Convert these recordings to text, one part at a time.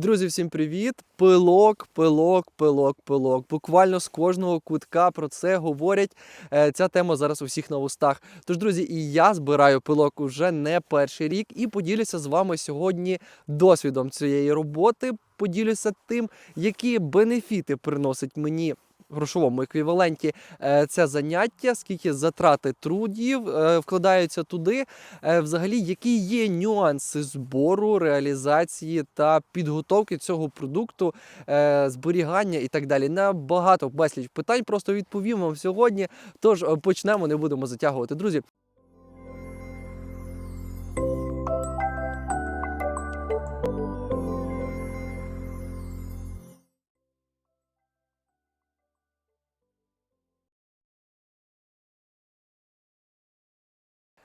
Друзі, всім привіт! Пилок, пилок, пилок, пилок. Буквально з кожного кутка про це говорять. Е, Ця тема зараз у всіх на устах. Тож, друзі, і я збираю пилок уже не перший рік і поділюся з вами сьогодні досвідом цієї роботи. Поділюся тим, які бенефіти приносить мені. Грошовому еквіваленті е, це заняття, скільки затрати трудів е, вкладаються туди, Е, взагалі, які є нюанси збору, реалізації та підготовки цього продукту, зберігання і так далі. На багато безліч питань просто відповім вам сьогодні. Тож почнемо, не будемо затягувати. Друзі,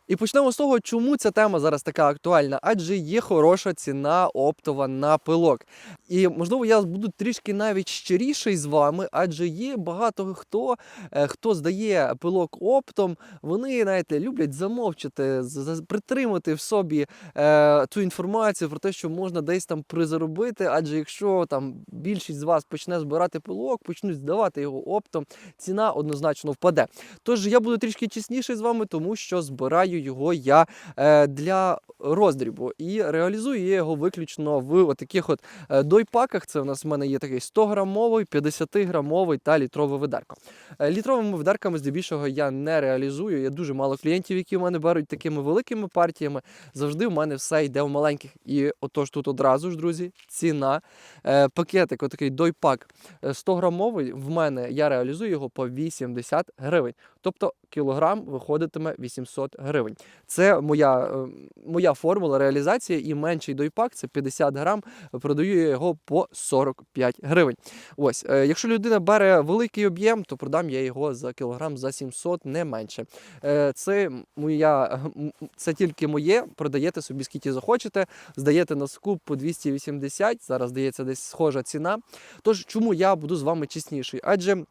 І почнемо з того, чому ця тема зараз така актуальна, адже є хороша ціна оптова на пилок. І можливо, я буду трішки навіть щиріший з вами, адже є багато хто, е, хто здає пилок оптом. Вони знаєте, люблять замовчати, притримати в собі е, ту інформацію про те, що можна десь там призаробити. Адже якщо там більшість з вас почне збирати пилок, почнуть здавати його оптом, ціна однозначно впаде. Тож я буду трішки чесніший з вами, тому що збираю його я е, для роздрібу і реалізую його виключно в таких от е, дойпаках. Це у нас в мене є такий 100-грамовий, 50-грамовий та літрове ведерко. Е, Літровими ведерками здебільшого я не реалізую. Є дуже мало клієнтів, які в мене беруть такими великими партіями. Завжди в мене все йде в маленьких. І отож тут одразу ж, друзі, ціна. Е, Пакетик, отакий дойпак 100-грамовий, в мене я реалізую його по 80 гривень. Тобто кілограм виходитиме 800 гривень. Це моя, е, моя формула реалізації, і менший дойпак це 50 грам. Продаю я його по 45 гривень. Ось, е, якщо людина бере великий об'єм, то продам я його за кілограм за 700, не менше. Е, Це моя, це тільки моє. Продаєте собі скільки захочете, здаєте на скуп по 280. Зараз здається десь схожа ціна. Тож чому я буду з вами чесніший? Адже.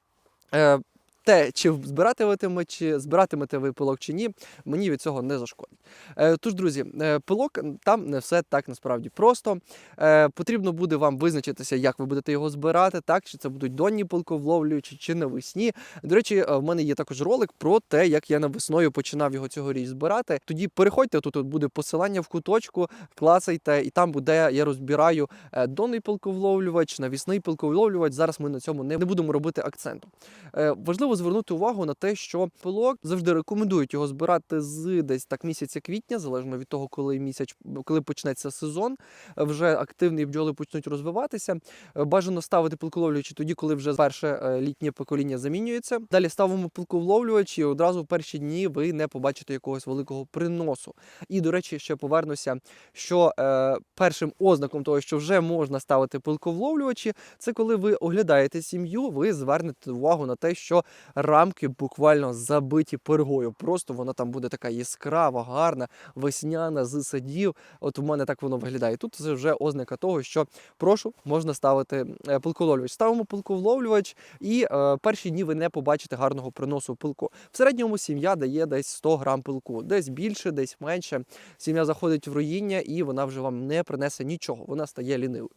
Те, чи збиратиметиме, чи збиратимете ви пилок чи ні, мені від цього не зашкодить. Е, тож, друзі, е, пилок там не все так насправді просто. Е, потрібно буде вам визначитися, як ви будете його збирати, так чи це будуть донні пилковловлюючі, чи навесні. До речі, в мене є також ролик про те, як я навесною починав його цьогоріч збирати. Тоді переходьте, тут буде посилання в куточку, клацайте, і там буде я розбираю донний пилковловлювач, навісний пилковловлювач. Зараз ми на цьому не будемо робити акценту. Е, Важливо звернути увагу на те, що пилок завжди рекомендують його збирати з десь так місяця квітня, залежно від того, коли місяць, коли почнеться сезон. Вже активні бджоли почнуть розвиватися. Бажано ставити пилковловлювачі тоді, коли вже перше е, літнє покоління замінюється. Далі ставимо пилковловлювачі, і одразу в перші дні ви не побачите якогось великого приносу. І, до речі, ще повернуся, що е, першим ознаком того, що вже можна ставити пилковловлювачі, це коли ви оглядаєте сім'ю, ви звернете увагу на те, що рамки буквально забиті пергою. Просто вона там буде така яскрава, гарна, весняна з садів. От у мене так воно виглядає. Тут це вже ознака того, що прошу, можна ставити е, пилковловлювач. Ставимо пилковловлювач, і е, перші дні ви не побачите гарного приносу пилку. В середньому сім'я дає десь 100 грам пилку, десь більше, десь менше. Сім'я заходить в руїння, і вона вже вам не принесе нічого. Вона стає лінивою.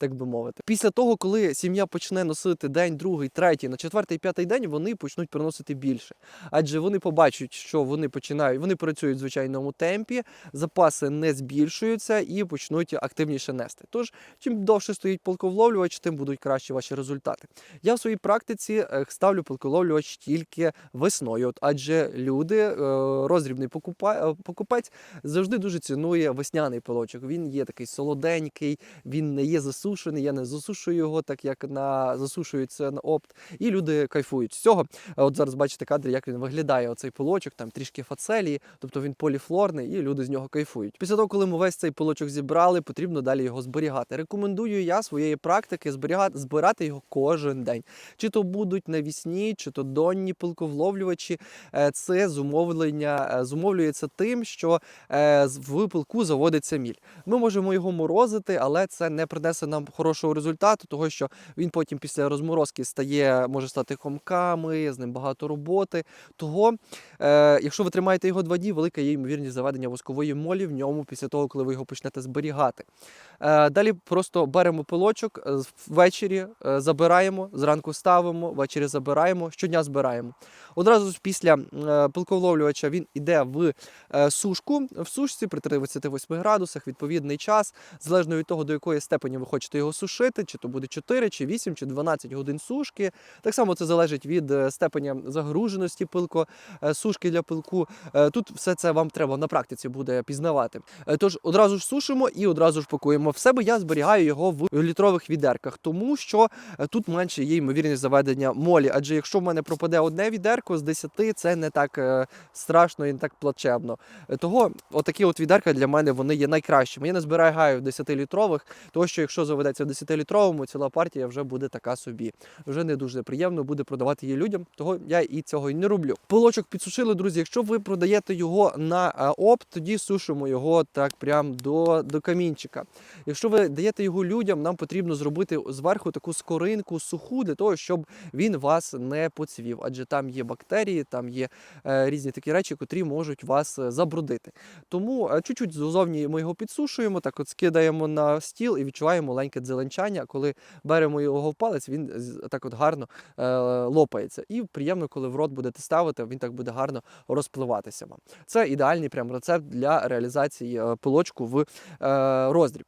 Так би мовити, після того, коли сім'я почне носити день, другий, третій, на четвертий, п'ятий день, вони почнуть приносити більше, адже вони побачать, що вони починають, вони працюють в звичайному темпі, запаси не збільшуються і почнуть активніше нести. Тож, чим довше стоїть полковловлювач, тим будуть кращі ваші результати. Я в своїй практиці е, ставлю полковловлювач тільки весною, адже люди, е, роздрібний покупа- е, покупець завжди дуже цінує весняний пилочок. Він є такий солоденький, він не є засушений. Я не засушую його, так як на засушують це на опт. І люди кайфують з цього. От зараз бачите кадр, як він виглядає. Оцей пилочок, там трішки фацелії, тобто він поліфлорний, і люди з нього кайфують. Після того, коли ми весь цей пилочок зібрали, потрібно далі його зберігати. Рекомендую я своєї практики зберігати збирати його кожен день. Чи то будуть навісні, чи то донні пилковловлювачі. Е, Це зумовлення е, зумовлюється тим, що е, в пилку заводиться міль. Ми можемо його морозити, але це не принесе нам хорошого результату, того що він потім після розморозки стає, може стати хомками, з ним багато роботи. Того, е, якщо ви тримаєте його два дні, велика є ймовірність заведення воскової молі в ньому після того, коли ви його почнете зберігати. Е, Далі просто беремо пилочок е, ввечері, е, забираємо, зранку ставимо, ввечері забираємо, щодня збираємо. Одразу після е, пилковловлювача він іде в сушку. В сушці при 38 градусах відповідний час, залежно від того, до якої степені ви хочете його сушити, чи то буде 4, чи 8, чи 12 годин сушки. Так само це залежить від е, степеня загруженості пилко, е, сушки для пилку. Е, Тут все це вам треба на практиці буде пізнавати. Тож одразу ж сушимо і одразу ж пакуємо. В себе я зберігаю його в літрових відерках, тому що тут менше є ймовірність заведення молі. Адже якщо в мене пропаде одне відерко з 10, це не так страшно і не так плачевно. Того отакі от відерка для мене вони є найкращими. Я не зберігаю в 10-літрових, тому що якщо заведеться в 10-літровому, ціла партія вже буде така собі. Вже не дуже приємно буде продавати її людям, того я і цього і не роблю. Пилочок підсушили, друзі. Якщо ви продаєте його на е, опт, тоді сушимо його так прям до, до камінчика. Якщо ви даєте його людям, нам потрібно зробити зверху таку скоринку суху для того, щоб він вас не поцвів, адже там є бактерії, там є е, різні такі речі, котрі можуть вас е, забрудити. Тому е, чуть-чуть ззовні ми його підсушуємо, так от скидаємо на стіл і відчуваємо маленьке дзеленчання. Коли беремо його в палець, він так от гарно е, лопається. І приємно, коли в рот будете ставити, він так буде гарно розпливатися вам. Це ідеальний прям рецепт для реалізації е, пилочку в е, роздріб.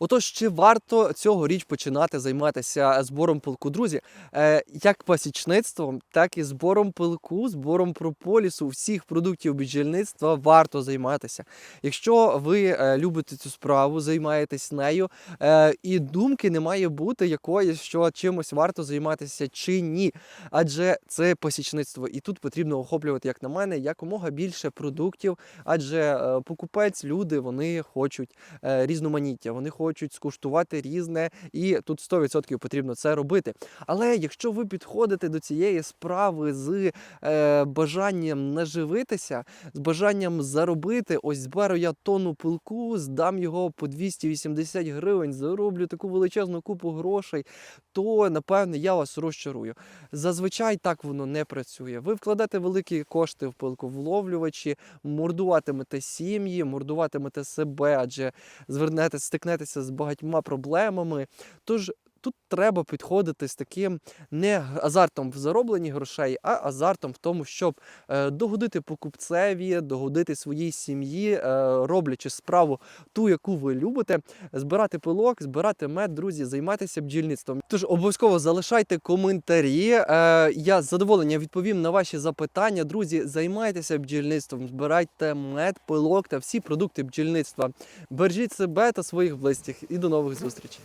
Отож, чи варто цьогоріч починати займатися збором пилку? Друзі, е, як пасічництвом, так і збором пилку, збором прополісу, всіх продуктів бджільництва варто займатися. Якщо ви е, любите цю справу, займаєтесь нею, е, і думки не має бути якоїсь, що чимось варто займатися чи ні. Адже це пасічництво, і тут потрібно охоплювати, як на мене, якомога більше продуктів. Адже покупець, люди вони хочуть різноманіття, вони хочуть скуштувати різне, і тут 100% потрібно це робити. Але якщо ви підходите до цієї справи з е, бажанням наживитися, з бажанням заробити, ось зберу я тонну пилку, здам його по 280 гривень, зароблю таку величезну купу грошей, то напевне я вас розчарую. Зазвичай так воно не працює. Ви вкладете великі кошти в пилковловлювачі, мордуватимете сім'ї, мордуватимете себе, адже звернете, стикнетеся з багатьма проблемами. Тож тут треба підходити з таким не азартом в заробленні грошей, а азартом в тому, щоб е, догодити покупцеві, догодити своїй сім'ї, е, роблячи справу ту, яку ви любите, збирати пилок, збирати мед, друзі, займатися бджільництвом. Тож обов'язково залишайте коментарі. Е, я з задоволенням відповім на ваші запитання. Друзі, займайтеся бджільництвом, збирайте мед, пилок та всі продукти бджільництва. Бережіть себе та своїх близьких і до нових зустрічей.